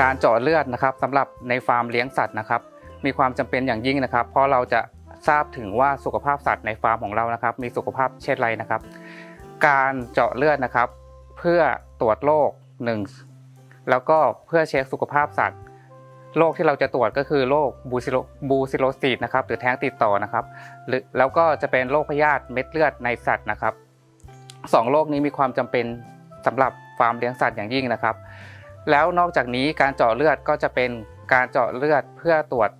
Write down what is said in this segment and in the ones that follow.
การเจาะเลือดนะครับสำหรับในฟาร์มเลี้ยงสัตว์นะครับมีความจำเป็นอย่างยิ่งนะครับ เพราะเราจะทราบถึงว่าสุขภาพสัตว์ในฟาร์มของเรานะครับ มีสุขภาพเช่นไรนะครับ การเจาะเลือดนะครับ เพื่อตรวจโรคหนึ่งแล้วก็เพื่อเช็คสุขภาพสัตว์โรคที่เราจะตรวจก็คือโรคบูซิโลบูซิโลซิสนะครับหรือแท้งติดต่อนะครับหรือแล้วก็จะเป็นโรคพยาธิเม็ดเลือดในสัตว์นะครับสองโรคนี้มีความจำเป็นสำหรับฟาร์มเลี้ยงสัตว์อย่างยิ่งนะครับ แล้วนอกจากนี้การเจาะเลือดก็จะเป็นการเจาะเลือดเพื่อตรวจ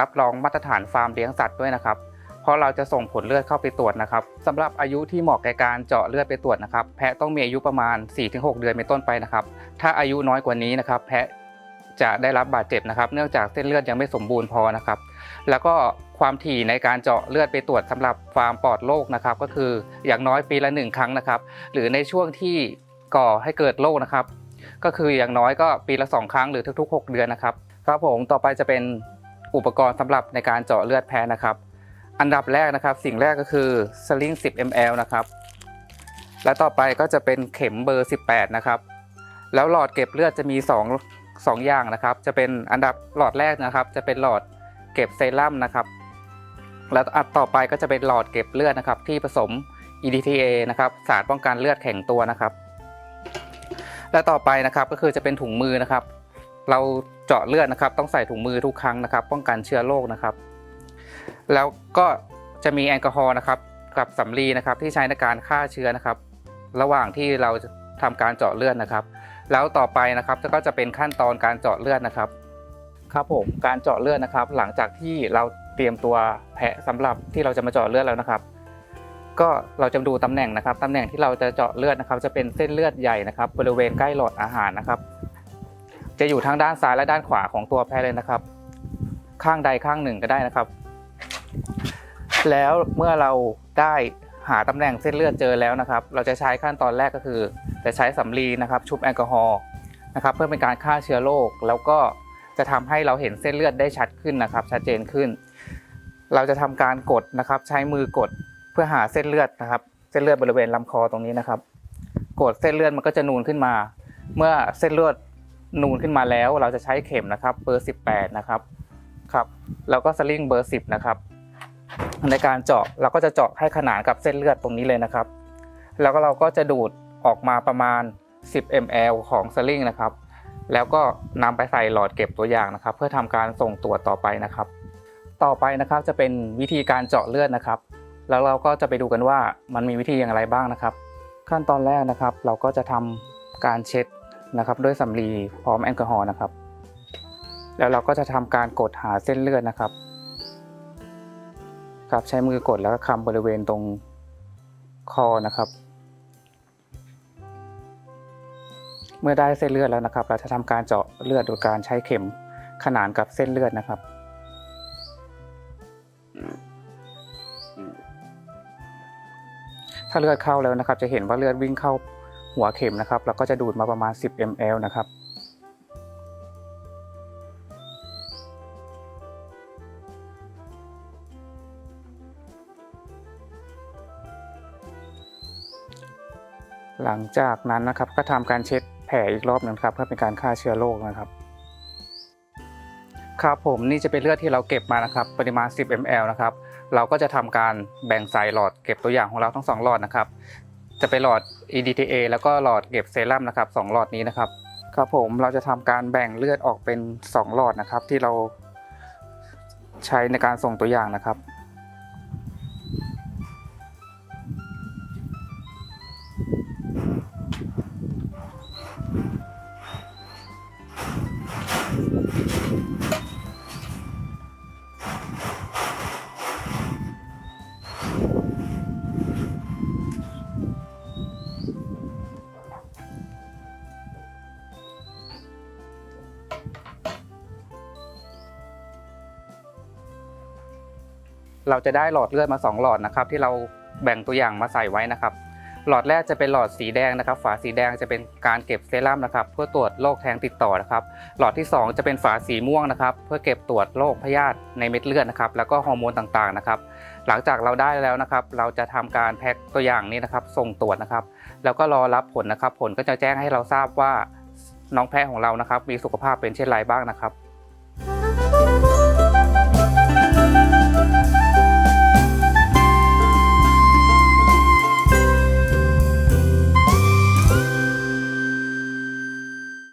รับรองมาตรฐานฟาร์มเลี้ยงสัตว์ด้วยนะครับเพราะเราจะส่งผลเลือดเข้าไปตรวจนะครับสำหรับอายุที่เหมาะแก่การเจาะเลือดไปตรวจนะครับ แพะต้องมีอายุประมาณ 4-6 เดือนเป็นต้นไปนะครับ ถ้าอายุน้อยกว่านี้นะครับ แพะจะได้รับบาดเจ็บนะครับ เนื่องจากเส้นเลือดยังไม่สมบูรณ์พอนะครับ แล้วก็ความถี่ในการเจาะเลือดไปตรวจสำหรับฟาร์มปลอดโรคนะครับ ก็คืออย่างน้อยปีละหนึ่งครั้งนะครับ หรือในช่วงที่ก่อให้เกิดโรคนะครับ ก็คืออย่างน้อยก็ปีละ 2 ครั้งหรือทุก ๆ 6 เดือนนะครับครับผมต่อไปจะเป็นอุปกรณ์สำหรับในการเจาะเลือดแพ้นะครับ อันดับแรกนะครับ สิ่งแรกก็คือสลิง 10 ml นะครับ และต่อไปก็จะเป็นเข็มเบอร์ 18 นะครับ แล้วหลอดเก็บเลือดจะมี 2 2 อย่างนะครับ จะเป็นอันดับหลอดแรกนะครับ จะเป็นหลอดเก็บเซรั่มนะครับ แล้วอันต่อไปก็จะเป็นหลอดเก็บเลือดนะครับ ที่ผสม EDTA นะครับ สารป้องกันเลือดแข็งตัวนะครับ และต่อไปนะครับก็คือจะเป็นถุงมือนะครับ เราเจาะเลือดนะครับ ต้องใส่ถุงมือทุกครั้งนะครับ ป้องกันเชื้อโรคนะครับ แล้วก็จะมีแอลกอฮอล์นะครับกับสำลีนะครับที่ใช้ในการฆ่าเชื้อนะครับ ระหว่างที่เราจะทำการเจาะเลือดนะครับ แล้วต่อไปนะครับก็จะเป็นขั้นตอนการเจาะเลือดนะครับ ครับผมการเจาะเลือดนะครับ หลังจากที่เราเตรียมตัวแพะสำหรับที่เราจะมาเจาะเลือดแล้วนะครับ ก็เราจะดูตำแหน่งนะครับตำแหน่งที่เราจะเจาะเลือดนะครับ จะเป็นเส้นเลือดใหญ่นะครับ บริเวณใกล้หลอดอาหารนะครับ จะอยู่ทั้งด้านซ้ายและด้านขวาของตัวแพะเลยนะครับ ข้างใดข้างหนึ่งก็ได้นะครับ แล้วเมื่อเราได้หาตำแหน่งเส้นเลือดเจอแล้วนะครับ เราจะใช้ขั้นตอนแรกก็คือ จะใช้สำลีนะครับ ชุบแอลกอฮอล์นะครับ เพื่อเป็นการฆ่าเชื้อโรคแล้วก็จะทำให้เราเห็นเส้นเลือดได้ชัดขึ้นนะครับ ชัดเจนขึ้น เราจะทำการกดนะครับ ใช้มือกด พื่อหาเส้นเลือดนะครับ เส้นเลือดบริเวณลำคอตรงนี้นะครับ กดเส้นเลือดมันก็จะนูนขึ้นมา เมื่อเส้นเลือดนูนขึ้นมาแล้ว เราจะใช้เข็มนะครับ เบอร์ 18 นะครับครับแล้วก็สลิงเบอร์ 10 นะครับ ในการเจาะเราก็จะเจาะให้ขนานกับเส้นเลือดตรงนี้เลยนะครับ แล้วก็เราก็จะดูดออกมาประมาณ 10 ml ของสลิงนะครับ แล้วก็นำไปใส่หลอดเก็บตัวอย่างนะครับ เพื่อทำการส่งตรวจต่อไปนะครับ ต่อไปนะครับจะเป็นวิธีการเจาะเลือดนะครับ แล้วเราก็จะไปดูกันว่ามันมีวิธีอย่างไรบ้างนะครับ ขั้นตอนแรกนะครับ เราก็จะทำการเช็ดนะครับด้วยสำลีพร้อมแอลกอฮอล์นะครับ แล้วเราก็จะทำการกดหาเส้นเลือดนะครับ ครับใช้มือกดแล้วก็คำบริเวณตรงคอนะครับ เมื่อได้เส้นเลือดแล้วนะครับ เราจะทำการเจาะเลือดโดยการใช้เข็มขนานกับเส้นเลือดนะครับ ถ้าเลือดเข้าแล้วนะครับ จะเห็นว่าเลือดวิ่งเข้าหัวเข็มนะครับ แล้วก็จะดูดมาประมาณ 10 ml นะครับหลังจากนั้นนะครับก็ทำการเช็ดแผลอีกรอบหนึงครับเพื่อเป็นการฆ่าเชื้อโรคนะครับ ครับผมนี่จะเป็นเลือดที่เราเก็บมานะครับ ปริมาณ 10 ml นะครับ เราก็จะทำการแบ่งใส่หลอดเก็บตัวอย่างของเราทั้งสองหลอดนะครับ จะเป็นหลอด EDTA แล้วก็หลอดเก็บเซรั่มนะครับสองหลอดนี้นะครับ ครับผมเราจะทำการแบ่งเลือดออกเป็น 2 หลอดนะครับ ที่เราใช้ในการส่งตัวอย่างนะครับ เราจะได้หลอดเลือดมา 2 หลอดนะครับที่เราแบ่งตัวอย่างมาใส่ไว้นะครับ หลอดแรกจะเป็นหลอดสีแดงนะครับ ฝาสีแดงจะเป็นการเก็บเซรั่มนะครับ เพื่อตรวจโรคแทงติดต่อนะครับ หลอดที่ 2 จะเป็นฝาสีม่วงนะครับ เพื่อเก็บตรวจโรคพยาธิในเม็ดเลือดนะครับ แล้วก็ฮอร์โมนต่างๆนะครับ หลังจากเราได้แล้วนะครับ เราจะทำการแพ็คตัวอย่างนี้นะครับ ส่งตรวจนะครับ แล้วก็รอรับผลนะครับ ผลก็จะแจ้งให้เราทราบว่าน้องแพะของเรานะครับ มีสุขภาพเป็นเช่นไรบ้างนะครับ